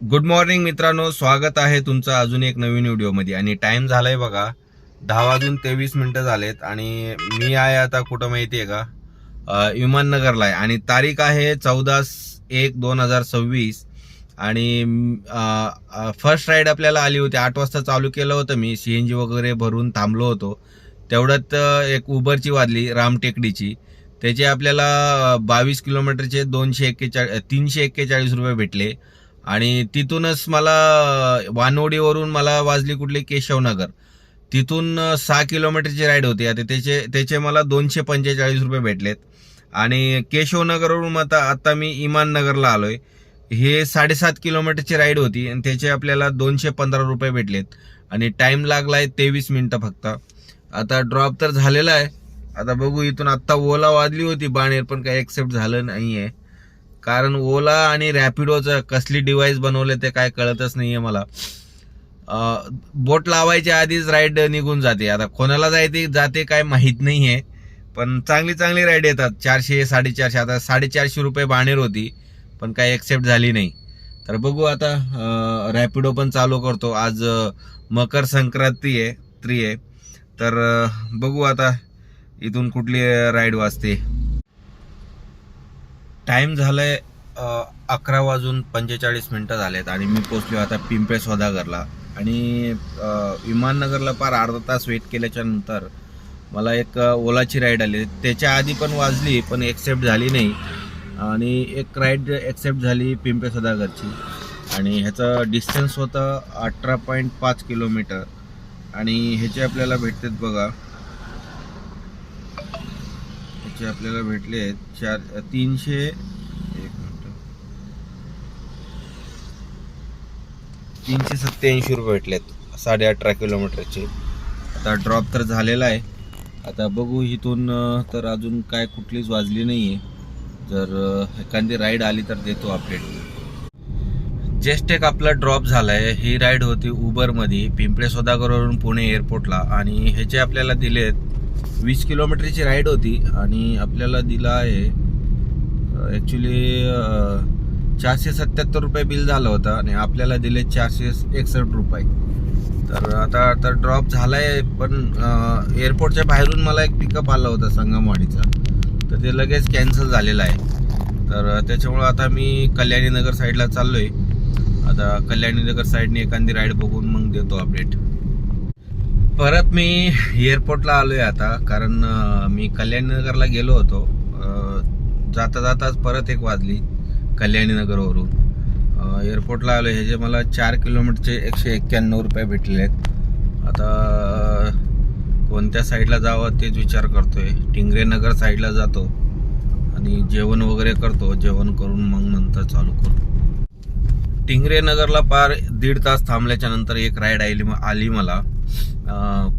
Good morning मित्रांनो स्वागत आहे तुमचं अजून एक नवीन व्हिडिओमध्ये. आणि टाइम झालाय बघा दहा वाजून तेवीस मिनिटं झालेत आणि मी आहे आता कुठं माहिती आहे का विमाननगरला आहे. आणि तारीख आहे चौदा एक दोन हजार सव्वीस. आणि फर्स्ट राईड आपल्याला आली होती. आठ वाजता चालू केलं होतं मी. सी एन जी वगैरे भरून थांबलो होतो. तेवढ्यात एक उबरची वाजली रामटेकडीची त्याचे आपल्याला बावीस किलोमीटरचे दोनशे एक्केचाळीस तीनशे एक्केचाळीस रुपये भेटले. आणि तिथूनच मला वानवडीवरून मला वाजली कुठली केशवनगर. तिथून सहा किलोमीटरची राईड होती. आता त्याचे त्याचे मला दोनशे पंचेचाळीस रुपये भेटलेत. आणि केशवनगरवरून आता आता मी इमाननगरला आलोय. हे साडेसात किलोमीटरची राईड होती आणि त्याचे आपल्याला दोनशे पंधरा रुपये भेटलेत. आणि टाइम लागलाय तेवीस मिनटं फक्त. आता ड्रॉप तर झालेला आहे. आता बघू इथून आत्ता ओला वाजली होती बाणेर पण काही एक्सेप्ट झालं नाही आहे कारण ओला आणि रॅपिडोचं कसली डिव्हाइस बनवले ते काय कळतच नाहीये मला. बोट लावायच्या आधीच राईड निघून जाते. आता कोणाला जायते जाते काय माहीत नाहीये. पण चांगली चांगली राईड येतात. चारशे साडेचारशे आता साडेचारशे रुपये बाणेर होती पण काही एक्सेप्ट झाली नाही. तर बघू आता रॅपिडो पण चालू करतो. आज मकर संक्रांती आहे त्री आहे. तर बघू आता इथून कुठली राईड वाजते. टाइम झालाय अकरा वाजून पंचेचाळीस मिनटं झालेत आणि मी पोचलो आता पिंपळे सौदागरला. आणि विमाननगरला फार अर्धा तास वेट केल्याच्यानंतर मला एक ओलाची राईड आली. त्याच्या आधी पण वाजली पण एक्सेप्ट झाली नाही. आणि एक राईड एक्सेप्ट झाली पिंपळे सौदागरची. आणि ह्याचं डिस्टन्स होतं अठरा पॉईंट पाच किलोमीटर. आणि ह्याचे आपल्याला भेटतात बघा जे आपल्याला भेटले आहेत चार तीनशे एक मिनिट. तीनशे सत्त्याऐंशी रुपये भेटलेत साडे अठरा किलोमीटरचे. आता ड्रॉप तर झालेला आहे. आता बघू इथून तर अजून काय कुठलीच वाजली नाही आहे जर एखादी राईड आली तर देतो अपडेट जस्ट एक आपला ड्रॉप झालाय. ही राईड होती उबरमध्ये पिंपळे सौदागरवरून पुणे एअरपोर्टला आणि ह्याचे आपल्याला दिलेत वीस किलोमीटरची राईड होती आणि आपल्याला दिला आहे ॲक्च्युली चारशे सत्याहत्तर रुपये बिल झालं होतं आणि आपल्याला दिले चारशे एकसष्ट रुपये. तर आता आता ड्रॉप झाला आहे पण एअरपोर्टच्या बाहेरून मला एक पिकअप आला होता संगमवाडीचा. तर ते लगेच कॅन्सल झालेलं आहे. तर त्याच्यामुळं आता मी कल्याणीनगर साईडला चाललो आहे आता कल्याणीनगर साईडने एखादी राईड बघून मग देतो अपडेट परत मी एअरपोर्टला आलोय आता कारण मी कल्याणनगरला गेलो होतो. जाता जाताच परत एक वाजली कल्याणीनगरवरून. एअरपोर्टला आलो ह्याचे मला चार किलोमीटरचे एकशे एक्क्याण्णव रुपये भेटले आहेत आता कोणत्या साईडला जावं तेच विचार करतोय. आहे टिंगरेनगर साईडला जातो आणि जेवण वगैरे करतो. जेवण करून मग नंतर चालू करतो टिंगरेनगरला पार दीड तास थांबल्याच्या नंतर एक राईड आली आली मला.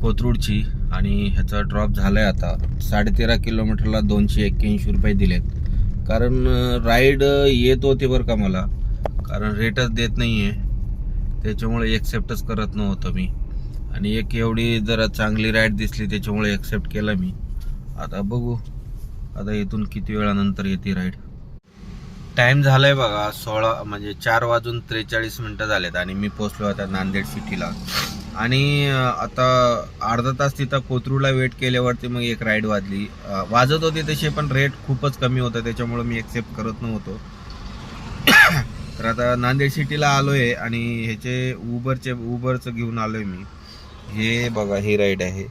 कोथरूडची आणि ह्याचा ड्रॉप झाला आहे आता. साडेतेरा किलोमीटरला दोनशे एक्क्याऐंशी रुपये दिलेत. कारण राईड येत होते बरं का मला. कारण रेटच देत नाही आहे त्याच्यामुळे एक्सेप्टच करत नव्हतं मी. आणि एक एवढी जरा चांगली राईड दिसली त्याच्यामुळे एक्सेप्ट केला मी. आता बघू. आता इथून किती वेळानंतर येते राईड टाइम झालाय बघा सोळा म्हणजे चार वाजून त्रेचाळीस मिनिटं झालेत आणि मी पोचलो आता नांदेड सिटीला आणि आता अर्धा तास तिथं कोथरूडला वेट केल्यावरती मग एक राईड वाजली. वाजत होती तशी पण रेट खूपच कमी होता. त्याच्यामुळे मी एक्सेप्ट करत नव्हतो. तर आता नांदेड सिटीला आलो आहे आणि ह्याचे उबरचे उबरचं घेऊन आलो आहे मी. हे बघा ही राईड आहे.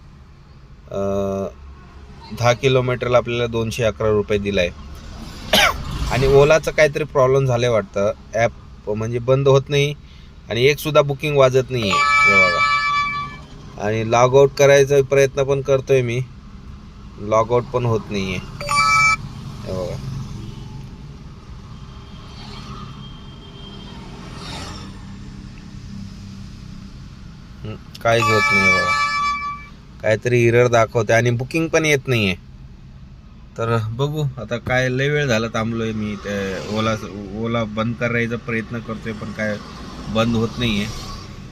दहा किलोमीटरला आपल्याला दोनशे अकरा रुपये दिलाय. आणि ओलाचं काहीतरी प्रॉब्लेम झाले वाटतं. ॲप म्हणजे बंद होत नाही आणि एकसुद्धा बुकिंग वाजत नाही आहे हे बघा. आणि लॉग आउट करायचा प्रयत्न पण करतोय मी. लॉग आउट पण होत नाही आहे हो. काहीच होत नाही बघा काहीतरी इरर दाखवते आणि बुकिंग पण येत नाही आहे तर बघू आता काय लय वेळ झाला थांबलोय मी. ते ओला ओला बंद करायचा प्रयत्न करतोय पण काय बंद होत नाहीये.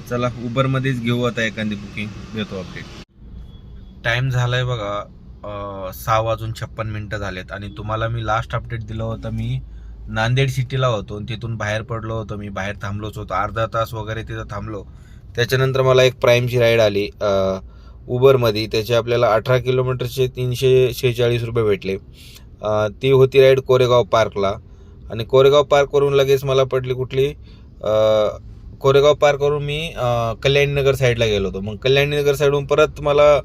चला उबरमध्येच घेऊ आता एखादी बुकिंग देतो अपडेट टाइम झालाय बघा सहा वाजून छप्पन मिनटं झालेत आणि तुम्हाला मी लास्ट अपडेट दिलं होतं मी नांदेड सिटीला होतो आणि तिथून बाहेर पडलो होतो. मी बाहेर थांबलोच होतो. अर्धा तास वगैरे तिथं थांबलो. त्याच्यानंतर मला एक प्राईमची राईड आली उबरमध्ये. त्याचे आपल्याला अठरा किलोमीटरचे तीनशे शेहेचाळीस रुपये भेटले. ती होती राईड कोरेगाव पार्कला आणि कोरेगाव पार्कवरून लगेच मला पडली कुठली कोरेगाव पार करून मी कल्याणनगर कल्याणीनगर साईडला गेलो होतो. मग कल्याणीनगर साईडहून परत मला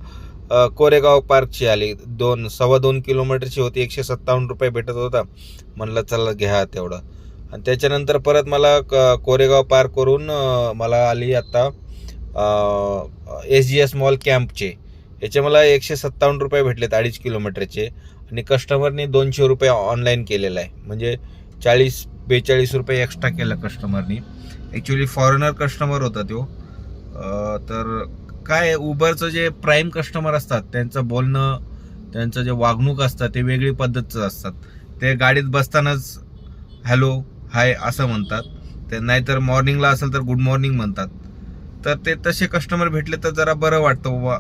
कोरेगाव पार्कची आली. दोन सव्वा दोन किलोमीटरची होती. एकशे सत्तावन्न रुपये भेटत होता. म्हणलं चला घ्या तेवढं. आणि त्याच्यानंतर परत मला क- कोरेगाव पार्क करून मला आली आत्ता एस जी एस मॉल कॅम्पचे. याचे मला एकशे सत्तावन्न रुपये भेटलेत अडीच किलोमीटरचे. आणि कस्टमरने दोनशे रुपये ऑनलाईन केलेलं आहे. म्हणजे चाळीस बेचाळीस रुपये एक्स्ट्रा केलं कस्टमरनी. ॲक्च्युली फॉरेनर कस्टमर होता तो. तर काय उबरचं जे प्राईम कस्टमर असतात त्यांचं बोलणं त्यांचं जे वागणूक असतं ते वेगळी पद्धतचं असतात. ते गाडीत बसतानाच हॅलो हाय असं म्हणतात. ते नाहीतर मॉर्निंगला असेल तर गुड मॉर्निंग म्हणतात. तर ते तसे कस्टमर भेटले तर जरा बरं वाटतं बाबा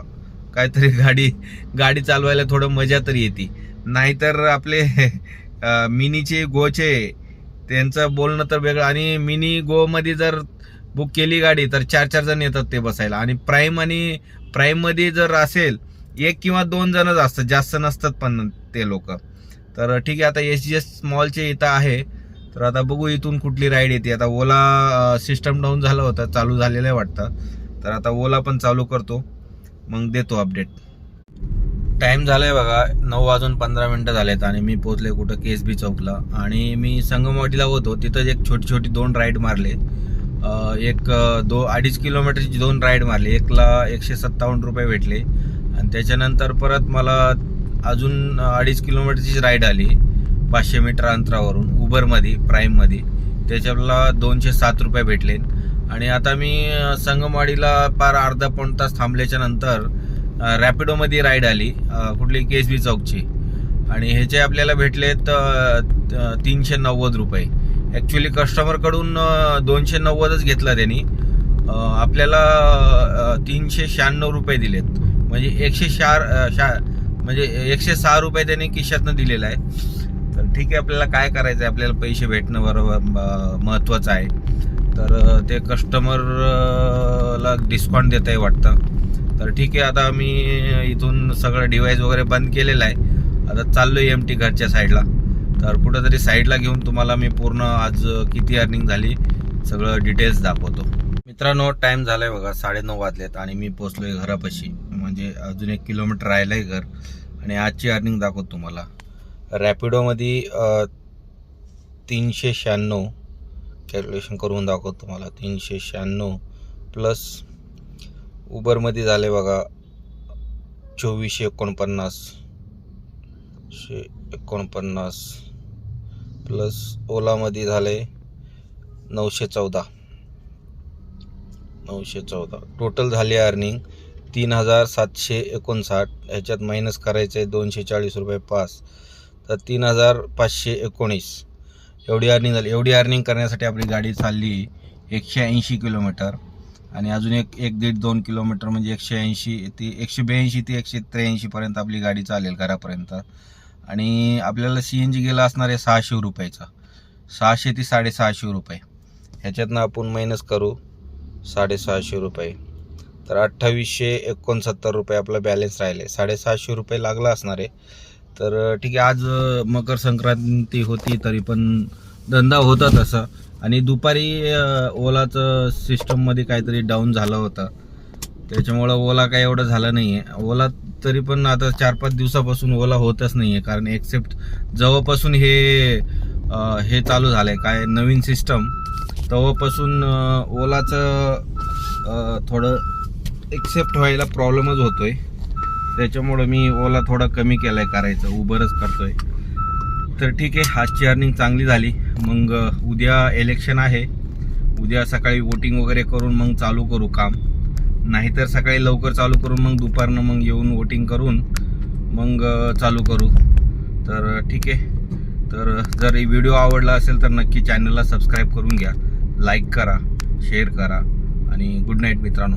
काहीतरी गाडी गाडी चालवायला थोडं मजा तरी येते. नाहीतर आपले मिनीचे गोचे त्यांचं बोलणं तर वेगळं. आणि मिनी गोमध्ये जर बुक केली गाडी तर चार चार जण येतात ते बसायला. आणि प्राईम आणि प्राईममध्ये जर असेल एक किंवा दोन जणच असतात. जास्त नसतात पण ते लोक. तर ठीक आहे आता एस जी एस मॉलचे इथं आहे. तर आता बघू इथून कुठली राईड येते. आता ओला सिस्टम डाऊन झालं होतं. चालू झालेलं आहे वाटतं. तर आता ओला पण चालू करतो. मग देतो अपडेट टाइम झालाय बघा नऊ वाजून पंधरा मिनटं झालेत आणि मी पोहोचले कुठं के एस बी चौकला. आणि मी संगमवाटीला होतो तिथं एक छोटी छोटी दोन राईड मारले. एक दो अडीच किलोमीटरची दोन राईड मारली. एकला एकशे सत्तावन्न रुपये भेटले. आणि त्याच्यानंतर परत मला अजून अडीच किलोमीटरची राईड आली पाचशे मीटर अंतरावरून उबरमध्ये प्राईममध्ये त्याच्याला दोनशे सात रुपये भेटले. आणि आता मी संगमवाडीला पार अर्धा पाऊण तास थांबल्याच्या नंतर रॅपिडोमध्ये राईड आली कुठली के एस बी चौकची. आणि ह्याचे आपल्याला भेटलेत तीनशे नव्वद रुपये. ॲक्च्युली कस्टमरकडून दोनशे नव्वदच घेतला त्यांनी. आपल्याला तीनशे शहाण्णव रुपये दिलेत. म्हणजे एकशे चार शा म्हणजे एकशे सहा रुपये त्यांनी खिशातनं दिलेला आहे. तर ठीक आहे आपल्याला काय करायचं आहे आपल्याला पैसे भेटणं बरोबर म- महत्त्वाचं आहे. तर ते कस्टमरला डिस्काउंट देत आहे वाटतं. तर ठीक आहे आता मी इथून सगळं डिवाईस वगैरे बंद केलेलं आहे. आता चाललोय एम टी घरच्या साईडला तर कुठंतरी साईडला घेऊन तुम्हाला मी पूर्ण आज किती अर्निंग झाली सगळं डिटेल्स दाखवतो. मित्रांनो टाईम झाला आहे बघा साडेनऊ वाजलेत आणि मी पोचलोय घरापाशी. म्हणजे अजून एक किलोमीटर राहिलंय घर. आणि आजची अर्निंग दाखवतो तुम्हाला. रॅपिडोमध्ये तीनशे शहाण्णव. कॅल्क्युलेशन करून दाखवतो तुम्हाला तीनशे शहाण्णव प्लस उबरमध्ये झाले बघा. चोवीसशे एकोणपन्नास. शे एकोणपन्नास. प्लस ओलामध्ये झाले नऊशे चौदा. नऊशे चौदा. टोटल झाली अर्निंग तीन हजार सातशे एकोणसाठ. ह्याच्यात मायनस करायचं आहे दोनशे चाळीस रुपये पास. तर तीन हजार पाचशे एकोणीस. एवढी अर्निंग झाली. एवढी अर्निंग करण्यासाठी आपली गाडी चालली एकशे ऐंशी किलोमीटर. आणि अजून एक एक दीड दोन किलोमीटर म्हणजे एकशे ऐंशी ती एकशे ब्याऐंशी ते एकशे त्र्याऐंशीपर्यंत आपली गाडी चालेल घरापर्यंत. आणि आपल्याला सी एन जी गेला असणार आहे सहाशे रुपयाचा. सहाशे ते साडेसहाशे रुपये. ह्याच्यातनं आपण मायनस करू साडेसहाशे रुपये. तर अठ्ठावीसशे एकोणसत्तर रुपये आपला बॅलन्स राहिले. साडेसहाशे रुपये लागला असणार आहे. तर ठीक आहे आज मकर संक्रांती होती तरी पण धंदा होता तसा. आणि दुपारी ओलाचं सिस्टममध्ये काहीतरी डाऊन झालं होतं. त्याच्यामुळं ओला काही एवढं झालं नाही आहे ओला तरी पण आता चार पाच दिवसापासून ओला होतच नाही आहे कारण एक्सेप्ट जेव्हापासून हे हे चालू झालं आहे काय नवीन सिस्टम तेव्हापासून ओलाचं थोडं एक्सेप्ट व्हायला प्रॉब्लेमच होतो आहे त्याच्यामुळं मी ओला थोडा कमी केलाय करायचं. उबरच करतो आहे तर ठीक आहे आजची अर्निंग चांगली झाली. मग उद्या इलेक्शन आहे. उद्या सकाळी वोटिंग वगैरे करून मग चालू करू काम. नाहीतर सकाळी लवकर चालू करून मग दुपारनं मग येऊन वोटिंग करून मग चालू करू. तर ठीक आहे. तर जर व्हिडिओ आवडला असेल तर नक्की चॅनलला सबस्क्राईब करून घ्या. लाईक करा शेअर करा आणि गुड नाईट मित्रांनो.